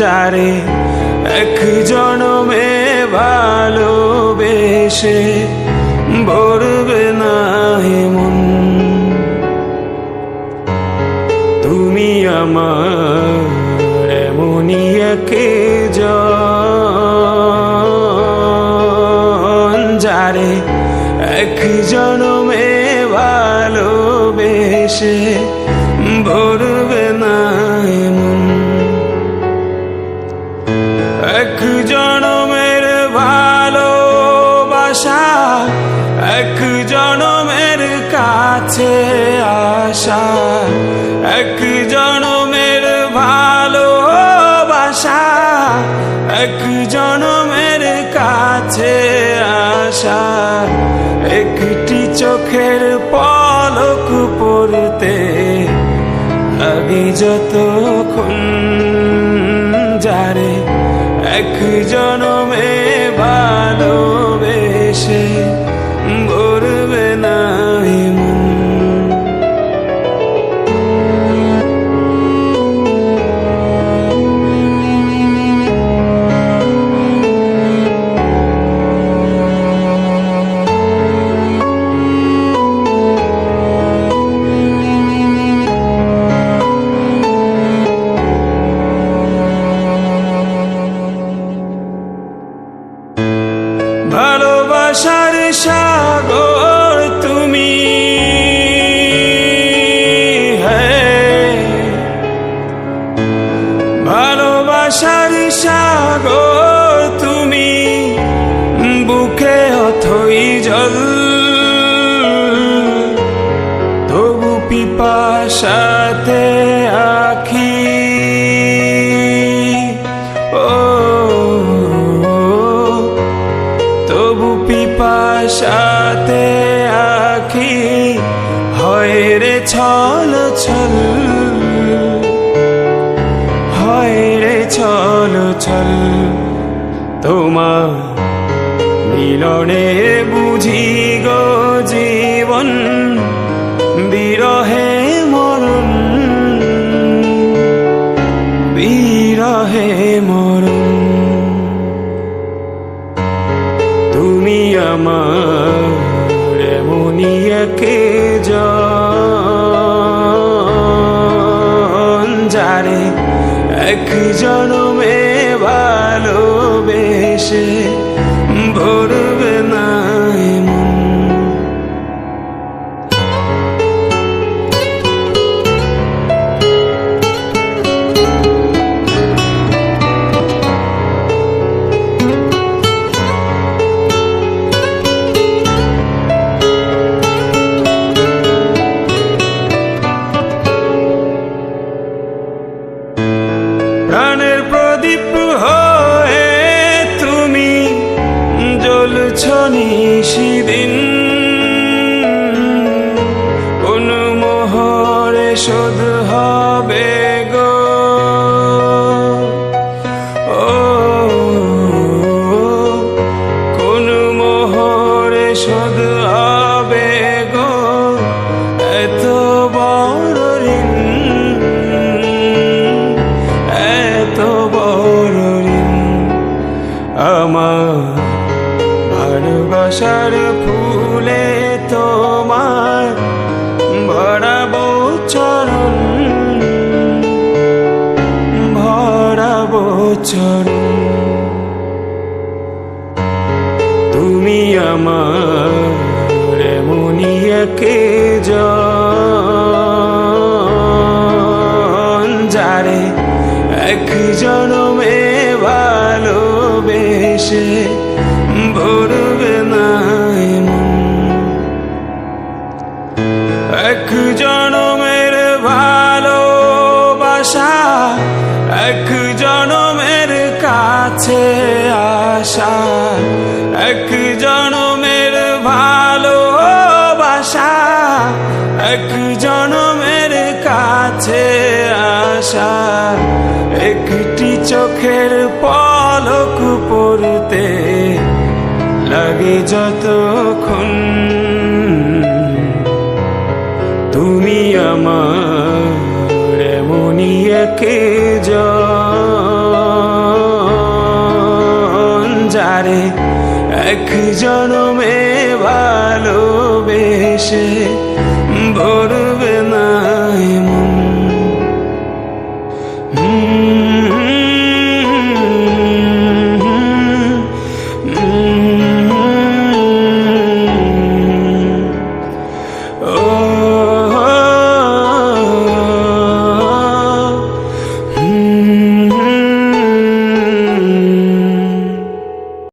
যারে এক জনমে ভালোবেসে ভরবে না মন। তুমি আমার এমনই এক যারে এক জনমে ভালোবেসে ভরবে না মন এক জনমের ভালোবাসা এক জনমের কাছে আশা এক জনমের ভালোবাসা এক জনমের কাছে আশা একটি চোখের পলক পড়তে আমি যতক্ষণ যারে এক জনমে ভালোবেসে পিপাসাতে আখি ও, তবু পিপাসাতে আখি হয় রে ছল ছল, হয় রে ছল ছল। তোমার মিলনে বুঝি গো জীবন। বিরহে মরণ। তুমি আমার এমনই একে যারে এক জনমে ভালোবেসে শোধ হবে গো। ও, কোন মোহরে শোধ হবে গো। এত বড় ঋণ, এত বড় ঋণ আমার ভালোবাসার ফুলে। চরণ। তুমি আমার এমনই একে যারে এক জনমে ভালোবেসে ভরবে না এক জনমের ভালোবাসা, এক আছে আশা। এক জনমের ভালোবাসা এক জনমের কাছে আশা। একটি চোখের পলক পড়তে লাগে যতক্ষণ। তুমি আমার এমনই একে যা যারে এক জনমে ভালোবেসে ভরবে